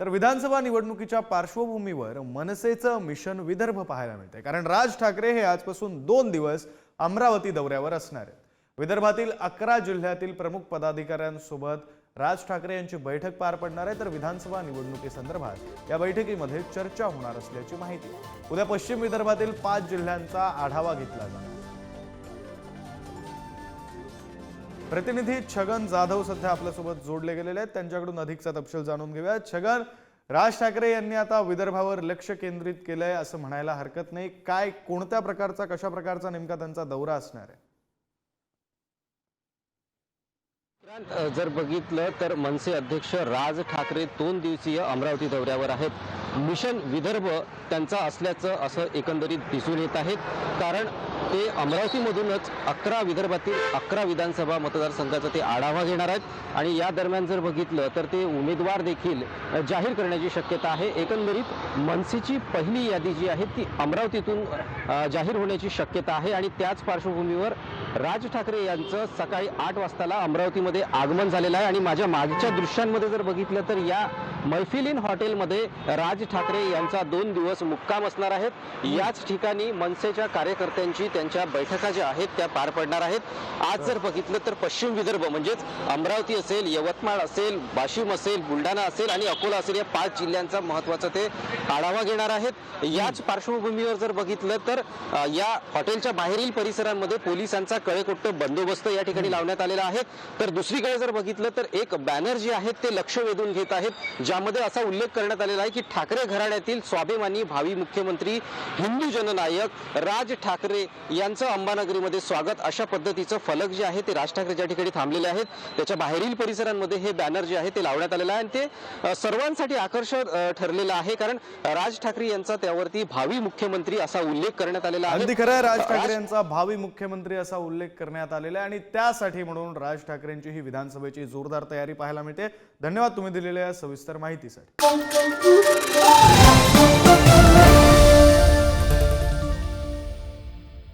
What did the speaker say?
तर विधानसभा निवडणुकीच्या पार्श्वभूमीवर मनसेचं मिशन विदर्भ पाहायला मिळते कारण राज ठाकरे हे आजपासून दोन दिवस अमरावती दौऱ्यावर असणार आहेत. विदर्भातील अकरा जिल्ह्यातील प्रमुख पदाधिकाऱ्यांसोबत राज ठाकरे यांची बैठक पार पडणार आहे. तर विधानसभा निवडणुकीसंदर्भात या बैठकीमध्ये चर्चा होणार असल्याची माहिती. उद्या पश्चिम विदर्भातील पाच जिल्ह्यांचा आढावा घेतला जाणार प्रतिनिधी छगन जाधव सध्या आपल्यासोबत जोडले गेलेले आहेत. त्यांच्याकडून अधिकचा तपशील जाणून घेऊया. छगन राज ठाकरे यांनी आता विदर्भावर लक्ष केंद्रित केलंय असं म्हणायला हरकत नाही. काय कोणत्या प्रकारचा कशा प्रकारचा नेमका त्यांचा दौरा असणार आहे? जर बघितलं तर मनसे अध्यक्ष राज ठाकरे दोन दिवसीय अमरावती दौऱ्यावर आहेत. मिशन विदर्भ त्यांचा असल्याचं असं एकंदरीत दिसून येत आहे. कारण ते अमरावतीमधूनच अकरा विदर्भातील अकरा विधानसभा मतदारसंघाचा ते आढावा घेणार आहेत. आणि या दरम्यान जर बघितलं तर ते उमेदवार देखील जाहीर करण्याची शक्यता आहे. एकंदरीत मनसेची पहिली यादी जी आहे ती अमरावतीतून जाहीर होण्याची शक्यता आहे. आणि त्याच पार्श्वभूमीवर राज ठाकरे यांचं सकाळी आठ वाजताला अमरावतीमध्ये आगमन झालेलं आहे. आणि माझ्या मागच्या दृश्यांमध्ये जर बघितलं तर या मैफिलीन हॉटेलमध्ये राज ठाकरे यांचा दोन दिवस मुक्काम असणार आहेत. याच ठिकाणी मनसेच्या कार्यकर्त्यांची त्यांच्या बैठका ज्या आहेत त्या पार पडणार आहेत. आज जर बघितलं तर पश्चिम विदर्भ म्हणजेच अमरावती असेल यवतमाळ असेल वाशिम असेल बुलढाणा असेल आणि अकोला असेल या पाच जिल्ह्यांचा महत्त्वाचा ते आढावा घेणार आहेत. याच पार्श्वभूमीवर जर बघितलं तर या हॉटेलच्या बाहेरील परिसरांमध्ये पोलिसांचा कळेकोट्ट बंदोबस्त या ठिकाणी लावण्यात आलेला आहे. तर दुसरीकडे जर बघितलं तर एक बॅनर जे आहेत ते लक्ष वेधून घेत आहेत. ज्यामध्ये असा उल्लेख करण्यात आलेला आहे की ठाकरे घराण्यातील स्वाभिमानी भावी मुख्यमंत्री हिंदू जननायक राज ठाकरे यांचं अंबानगरीमध्ये स्वागत. अशा पद्धतीचं फलक जे आहे ते राज ठाकरे ज्या ठिकाणी थांबलेले आहेत त्याच्या बाहेरील परिसरांमध्ये हे बॅनर जे आहे ते लावण्यात आलेलं आहे आणि ते सर्वांसाठी आकर्षक ठरलेलं आहे कारण राज ठाकरे यांचा त्यावरती भावी मुख्यमंत्री असा उल्लेख करण्यात आलेला आहे. अगदी खरं राज ठाकरे यांचा भावी मुख्यमंत्री असा उल्लेख करण्यात आलेला आहे आणि त्यासाठी म्हणून राज ठाकरेंची ही विधानसभेची जोरदार तयारी पाहायला मिळते. धन्यवाद तुम्ही दिलेल्या या ಮಾಹಿತಿ ಸರ್